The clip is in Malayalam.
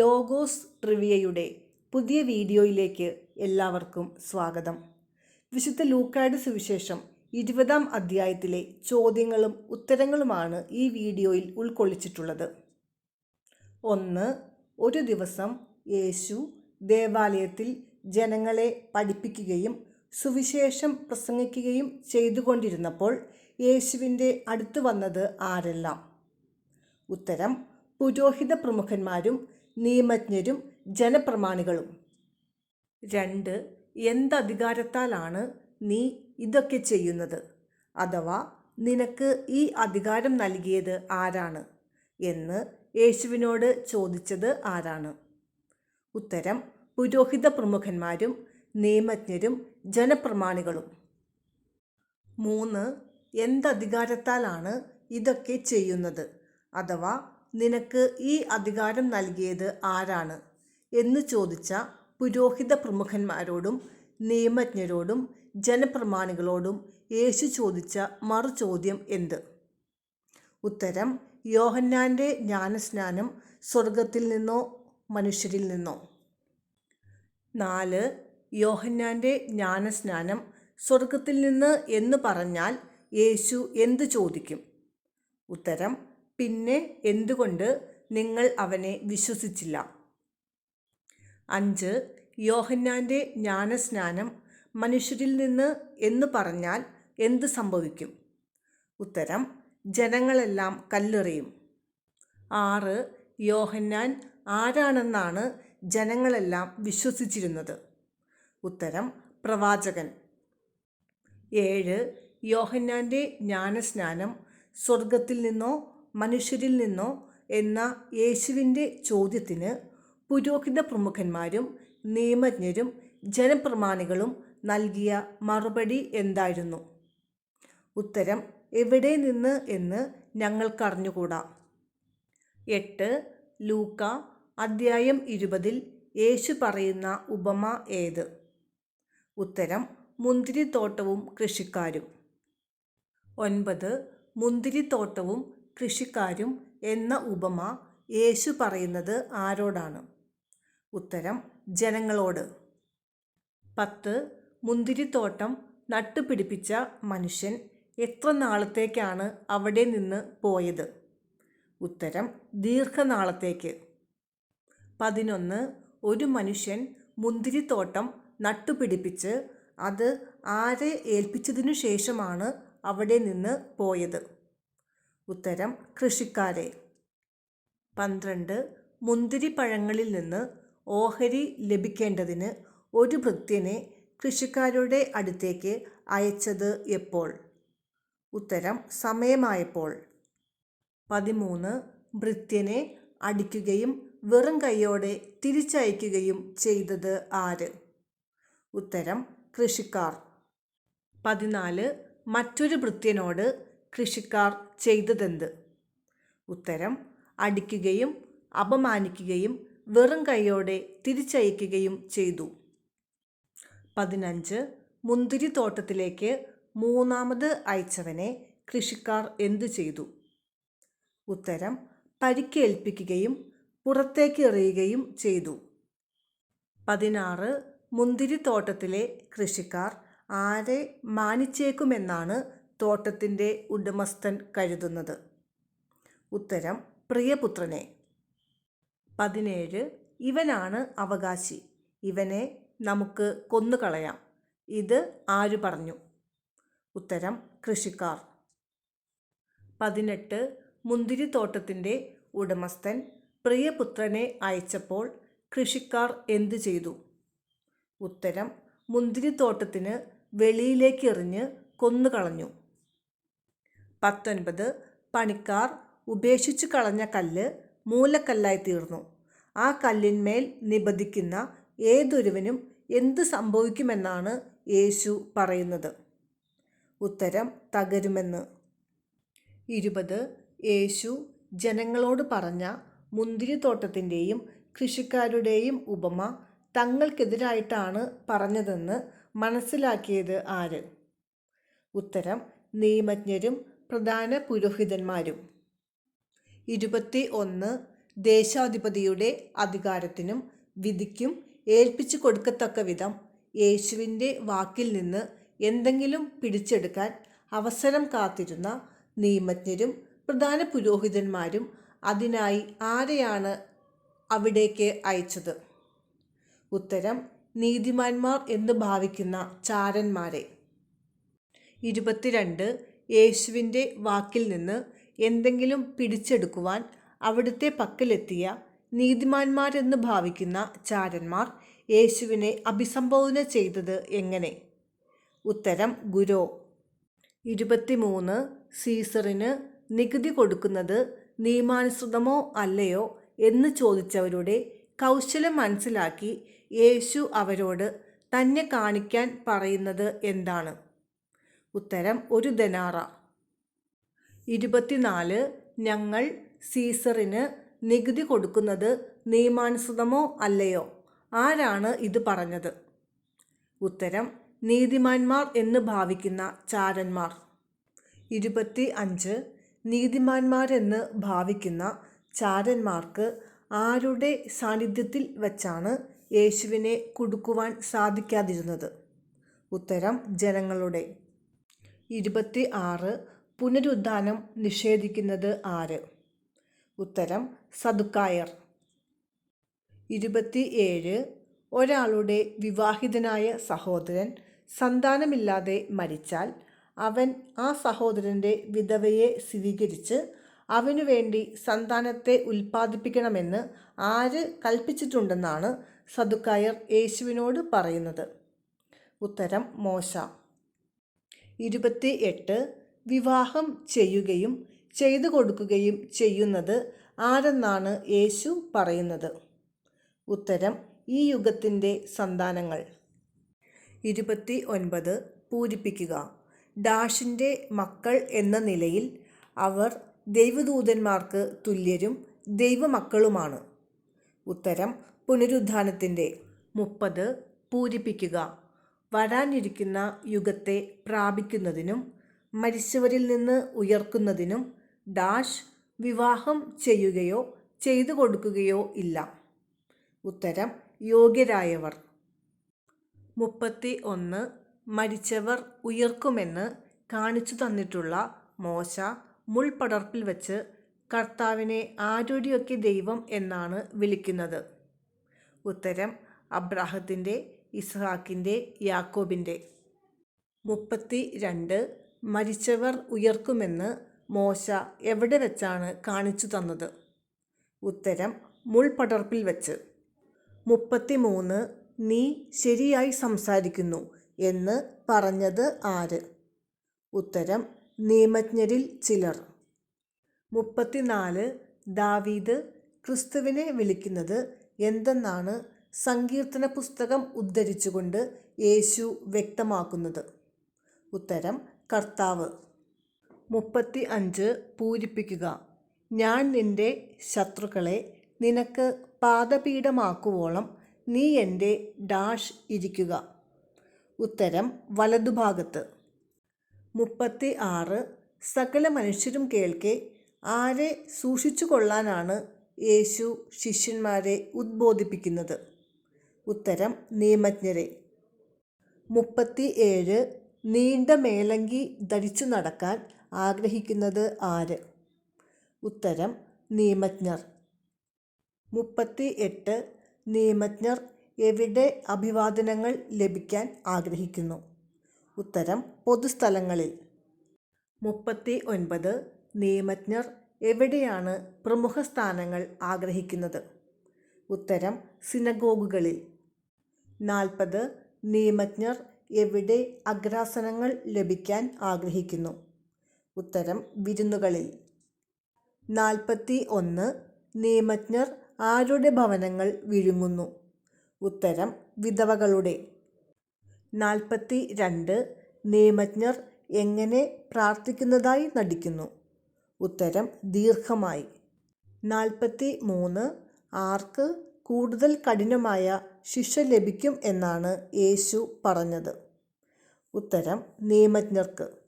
ലോഗോസ് ട്രിവിയയുടെ പുതിയ വീഡിയോയിലേക്ക് എല്ലാവർക്കും സ്വാഗതം. വിശുദ്ധ ലൂക്കായുടെ സുവിശേഷം ഇരുപതാം അധ്യായത്തിലെ ചോദ്യങ്ങളും ഉത്തരങ്ങളുമാണ് ഈ വീഡിയോയിൽ ഉൾക്കൊള്ളിച്ചിട്ടുള്ളത്. ഒന്ന് ഒരു ദിവസം യേശു ദേവാലയത്തിൽ ജനങ്ങളെ പഠിപ്പിക്കുകയും സുവിശേഷം പ്രസംഗിക്കുകയും ചെയ്തുകൊണ്ടിരുന്നപ്പോൾ യേശുവിന്റെ അടുത്ത് വന്നത് ആരെല്ലാം? ഉത്തരം പുരോഹിത പ്രമുഖന്മാരും നിയമജ്ഞരും ജനപ്രമാണികളും. രണ്ട് എന്തധികാരത്താലാണ് നീ ഇതൊക്കെ ചെയ്യുന്നത്? അഥവാ നിനക്ക് ഈ അധികാരം നൽകിയത് ആരാണ്? എന്ന് യേശുവിനോട് ചോദിച്ചത് ആരാണ്? ഉത്തരം പുരോഹിത പ്രമുഖന്മാരും നിയമജ്ഞരും ജനപ്രമാണികളും. മൂന്ന് എന്തധികാരത്താലാണ് ഇതൊക്കെ ചെയ്യുന്നത്? അഥവാ നിനക്ക് ഈ അധികാരം നൽകിയത് ആരാണ്? എന്ന് ചോദിച്ച പുരോഹിത പ്രമുഖന്മാരോടും നിയമജ്ഞരോടും ജനപ്രമാണികളോടും യേശു ചോദിച്ച മറുചോദ്യം എന്ത്? ഉത്തരം യോഹന്നാന്റെ ജ്ഞാനസ്നാനം സ്വർഗത്തിൽ നിന്നോ മനുഷ്യരിൽ നിന്നോ. നാല് യോഹന്നാന്റെ ജ്ഞാനസ്നാനം സ്വർഗത്തിൽ നിന്ന് എന്ന് പറഞ്ഞാൽ യേശു എന്ത് ചോദിക്കും? ഉത്തരം പിന്നെ എന്തുകൊണ്ട് നിങ്ങൾ അവനെ വിശ്വസിച്ചില്ല? അഞ്ച്. യോഹന്നാന്റെ ജ്ഞാനസ്നാനം മനുഷ്യരിൽ നിന്ന് എന്ന് പറഞ്ഞാൽ എന്ത് സംഭവിക്കും? ഉത്തരം ജനങ്ങളെല്ലാം കല്ലെറിയും. ആറ്. യോഹന്നാൻ ആരാണെന്നാണ് ജനങ്ങളെല്ലാം വിശ്വസിച്ചിരുന്നത്? ഉത്തരം പ്രവാചകൻ. ഏഴ്. യോഹന്നാന്റെ ജ്ഞാനസ്നാനം സ്വർഗത്തിൽ നിന്നോ മനുഷ്യരിൽ നിന്നോ എന്ന യേശുവിന്റെ ചോദ്യത്തിന് പുരോഹിത പ്രമുഖന്മാരും നിയമജ്ഞരും ജനപ്രമാണികളും നൽകിയ മറുപടി എന്തായിരുന്നു? ഉത്തരം എവിടെ നിന്ന് എന്ന് ഞങ്ങൾക്കറിഞ്ഞുകൂടാ. എട്ട് ലൂക്ക അദ്ധ്യായം ഇരുപതിൽ യേശു പറയുന്ന ഉപമ ഏത്? ഉത്തരം മുന്തിരിത്തോട്ടവും കൃഷിക്കാരും. ഒൻപത് മുന്തിരിത്തോട്ടവും കൃഷിക്കാരും എന്ന ഉപമ യേശു പറയുന്നത് ആരോടാണ്? ഉത്തരം ജനങ്ങളോട്. പത്ത് മുന്തിരിത്തോട്ടം നട്ടുപിടിപ്പിച്ച മനുഷ്യൻ എത്ര നാളത്തേക്കാണ് അവിടെ നിന്ന് പോയത്? ഉത്തരം ദീർഘനാളത്തേക്ക്. പതിനൊന്ന് ഒരു മനുഷ്യൻ മുന്തിരിത്തോട്ടം നട്ടുപിടിപ്പിച്ച് അത് ആരെ ഏൽപ്പിച്ചതിനു ശേഷമാണ് അവിടെ നിന്ന് പോയത്? ഉത്തരം കൃഷിക്കാരെ. പന്ത്രണ്ട്. മുന്തിരിപ്പഴങ്ങളിൽ നിന്ന് ഓഹരി ലഭിക്കേണ്ടതിന് ഒരു ഭൃത്യനെ കൃഷിക്കാരുടെ അടുത്തേക്ക് അയച്ചത് എപ്പോൾ? ഉത്തരം സമയമായപ്പോൾ. പതിമൂന്ന്. ഭൃത്യനെ അടിക്കുകയും വെറും കൈയോടെ തിരിച്ചയക്കുകയും ചെയ്തത് ആര്? ഉത്തരം കൃഷിക്കാർ. പതിനാല്. മറ്റൊരു ഭൃത്യനോട് കൃഷിക്കാർ ചെയ്തതെന്ത്? ഉത്തരം അടിക്കുകയും അപമാനിക്കുകയും വെറും കൈയോടെ തിരിച്ചയക്കുകയും ചെയ്തു. പതിനഞ്ച് മുന്തിരി തോട്ടത്തിലേക്ക് മൂന്നാമത് അയച്ചവനെ കൃഷിക്കാർ എന്തു ചെയ്തു? ഉത്തരം പരിക്കേൽപ്പിക്കുകയും പുറത്തേക്ക് എറിയുകയും ചെയ്തു. പതിനാറ് മുന്തിരി തോട്ടത്തിലെ കൃഷിക്കാർ ആരെ മാനിച്ചേക്കുമെന്നാണ് തോട്ടത്തിന്റെ ഉടമസ്ഥൻ കരുതുന്നത്. ഉത്തരം പ്രിയപുത്രനെ. പതിനേഴ് ഇവനാണ് അവകാശി. ഇവനെ നമുക്ക് കൊന്നുകളയാം. ഇത് ആര് പറഞ്ഞു? ഉത്തരം കൃഷിക്കാർ. പതിനെട്ട് മുന്തിരിത്തോട്ടത്തിന്റെ ഉടമസ്ഥൻ പ്രിയപുത്രനെ അയച്ചപ്പോൾ കൃഷിക്കാർ എന്തു ചെയ്തു? ഉത്തരം മുന്തിരിത്തോട്ടത്തിന് വെളിയിലേക്ക് എറിഞ്ഞ് കൊന്നുകളഞ്ഞു. പത്തൊൻപത് പണിക്കാർ ഉപേക്ഷിച്ചു കളഞ്ഞ കല്ല് മൂലക്കല്ലായി തീർന്നു. ആ കല്ലിന്മേൽ നിബദിക്കുന്ന ഏതൊരുവനും എന്ത് സംഭവിക്കുമെന്നാണ് യേശു പറയുന്നത്. ഉത്തരം തകരുമെന്ന്. ഇരുപത് യേശു ജനങ്ങളോട് പറഞ്ഞ മുന്തിരിത്തോട്ടത്തിന്റെയും കൃഷിക്കാരുടെയും ഉപമ തങ്ങൾക്കെതിരായിട്ടാണ് പറഞ്ഞതെന്ന് മനസ്സിലാക്കിയത് ആര്? ഉത്തരം നിയമജ്ഞരും പ്രധാന പുരോഹിതന്മാരും. ഇരുപത്തി ഒന്ന് ദേശാധിപതിയുടെ അധികാരത്തിനും വിധിക്കും ഏൽപ്പിച്ചു കൊടുക്കത്തക്ക വിധം യേശുവിന്റെ വാക്കിൽ നിന്ന് എന്തെങ്കിലും പിടിച്ചെടുക്കാൻ അവസരം കാത്തിരുന്ന നിയമജ്ഞരും പ്രധാന പുരോഹിതന്മാരും അതിനായി ആരെയാണ് അവിടേക്ക് അയച്ചത്? ഉത്തരം നീതിമാന്മാർ എന്ന് ഭാവിക്കുന്ന ചാരന്മാരെ. ഇരുപത്തിരണ്ട് യേശുവിന്റെ വാക്കിൽ നിന്ന് എന്തെങ്കിലും പിടിച്ചെടുക്കുവാൻ അവിടുത്തെ പക്കലെത്തിയ നീതിമാന്മാരെന്ന് ഭാവിക്കുന്ന ചാരന്മാർ യേശുവിനെ അഭിസംബോധന ചെയ്തത് എങ്ങനെ? ഉത്തരം ഗുരോ. ഇരുപത്തിമൂന്ന് സീസറിന് നികുതി കൊടുക്കുന്നത് നിയമാനുസൃതമോ അല്ലയോ എന്ന് ചോദിച്ചവരുടെ കൗശലം മനസ്സിലാക്കി യേശു അവരോട് തന്നെ കാണിക്കാൻ പറയുന്നത് എന്താണ്? ഉത്തരം ഒരു ദനാറ. ഇരുപത്തിനാല് ഞങ്ങൾ സീസറിന് നികുതി കൊടുക്കുന്നത് നിയമാനുസൃതമോ അല്ലയോ? ആരാണ് ഇത് പറഞ്ഞത്? ഉത്തരം നീതിമാന്മാർ എന്ന് ഭാവിക്കുന്ന ചാരന്മാർ. ഇരുപത്തി അഞ്ച് നീതിമാന്മാരെന്ന് ഭാവിക്കുന്ന ചാരന്മാർക്ക് ആരുടെ സാന്നിധ്യത്തിൽ വച്ചാണ് യേശുവിനെ കൊടുക്കുവാൻ സാധിക്കാതിരുന്നത്? ഉത്തരം ജനങ്ങളുടെ. ഇരുപത്തി ആറ് പുനരുദ്ധാനം നിഷേധിക്കുന്നത് ആര്? ഉത്തരം സദുക്കായർ ഇരുപത്തി ഏഴ് ഒരാളുടെ വിവാഹിതനായ സഹോദരൻ സന്താനമില്ലാതെ മരിച്ചാൽ അവൻ ആ സഹോദരന്റെ വിധവയെ സ്വീകരിച്ച് അവനു വേണ്ടി സന്താനത്തെ ഉൽപ്പാദിപ്പിക്കണമെന്ന് ആര് കൽപ്പിച്ചിട്ടുണ്ടെന്നാണ് സദുക്കായർ യേശുവിനോട് പറയുന്നത്. ഉത്തരം മോശ. ഇരുപത്തി എട്ട് വിവാഹം ചെയ്യുകയും ചെയ്തു കൊടുക്കുകയും ചെയ്യുന്നത് ആരെന്നാണ് യേശു പറയുന്നത്? ഉത്തരം ഈ യുഗത്തിന്റെ സന്താനങ്ങൾ. ഇരുപത്തി ഒൻപത് പൂരിപ്പിക്കുക. ഡാഷിന്റെ മക്കൾ എന്ന നിലയിൽ അവർ ദൈവദൂതന്മാർക്ക് തുല്യരും ദൈവമക്കളുമാണ്. ഉത്തരം പുനരുദ്ധാനത്തിന്റെ. മുപ്പത് പൂരിപ്പിക്കുക. വരാനിരിക്കുന്ന യുഗത്തെ പ്രാപിക്കുന്നതിനും മരിച്ചവരിൽ നിന്ന് ഉയർക്കുന്നതിനും ഡാഷ് വിവാഹം ചെയ്യുകയോ ചെയ്തു കൊടുക്കുകയോ ഇല്ല. ഉത്തരം യോഗ്യരായവർ. മുപ്പത്തി ഒന്ന് മരിച്ചവർ ഉയർക്കുമെന്ന് കാണിച്ചു തന്നിട്ടുള്ള മോശ മുൾപടർപ്പിൽ വച്ച് കർത്താവിനെ ആരോടെയൊക്കെ ദൈവം എന്നാണ് വിളിക്കുന്നത്. ഉത്തരം അബ്രാഹത്തിന്റെ ഇസ്ഹാക്കിന്റെ യാക്കോബിന്റെ. മുപ്പത്തി രണ്ട് മരിച്ചവർ ഉയർക്കുമെന്ന് മോശ എവിടെ വെച്ചാണ് കാണിച്ചു തന്നത്? ഉത്തരം മുൾപടർപ്പിൽ വെച്ച്. മുപ്പത്തി മൂന്ന് നീ ശരിയായി സംസാരിക്കുന്നു എന്ന് പറഞ്ഞത് ആര്? ഉത്തരം നിയമജ്ഞരിൽ ചിലർ. മുപ്പത്തിനാല് ദാവീദ് ക്രിസ്തുവിനെ വിളിക്കുന്നത് എന്തെന്നാണ് സങ്കീർത്തന പുസ്തകം ഉദ്ധരിച്ചുകൊണ്ട് യേശു വ്യക്തമാക്കുന്നത്. ഉത്തരം കർത്താവ് മുപ്പത്തി അഞ്ച് പൂരിപ്പിക്കുക. ഞാൻ നിന്റെ ശത്രുക്കളെ നിനക്ക് പാദപീഠമാക്കുവോളം നീ എന്റെ ഡാഷ് ഇരിക്കുക. ഉത്തരം വലതുഭാഗത്ത്. മുപ്പത്തി ആറ് സകല മനുഷ്യരും കേൾക്കെ ആരെ സൂക്ഷിച്ചു കൊള്ളാനാണ് യേശു ശിഷ്യന്മാരെ ഉദ്ബോധിപ്പിക്കുന്നത്. ഉത്തരം നിയമജ്ഞരെ. മുപ്പത്തി ഏഴ് നീണ്ട മേലങ്കി ധരിച്ചു നടക്കാൻ ആഗ്രഹിക്കുന്നത് ആര്? ഉത്തരം നിയമജ്ഞർ. മുപ്പത്തി എട്ട് നിയമജ്ഞർ എവിടെ അഭിവാദനങ്ങൾ ലഭിക്കാൻ ആഗ്രഹിക്കുന്നു? ഉത്തരം പൊതുസ്ഥലങ്ങളിൽ. മുപ്പത്തി ഒൻപത് നിയമജ്ഞർ എവിടെയാണ് പ്രമുഖ സ്ഥാനങ്ങൾ ആഗ്രഹിക്കുന്നത്? ഉത്തരം സിനഗോഗുകളിൽ. നാൽപ്പത് നിയമജ്ഞർ എവിടെ അഗ്രാസനങ്ങൾ ലഭിക്കാൻ ആഗ്രഹിക്കുന്നു? ഉത്തരം വിരുന്നുകളിൽ. നാൽപ്പത്തി ഒന്ന് നിയമജ്ഞർ ആരുടെ ഭവനങ്ങൾ വിഴുങ്ങുന്നു? ഉത്തരം വിധവകളുടെ. നാൽപ്പത്തി രണ്ട് നിയമജ്ഞർ എങ്ങനെ പ്രാർത്ഥിക്കുന്നതായി നടിക്കുന്നു? ഉത്തരം ദീർഘമായി. നാൽപ്പത്തി മൂന്ന് ആർക്ക് കൂടുതൽ കഠിനമായ ശിക്ഷ ലഭിക്കും എന്നാണ് യേശു പറഞ്ഞത്. ഉത്തരം നിയമജ്ഞർക്ക്.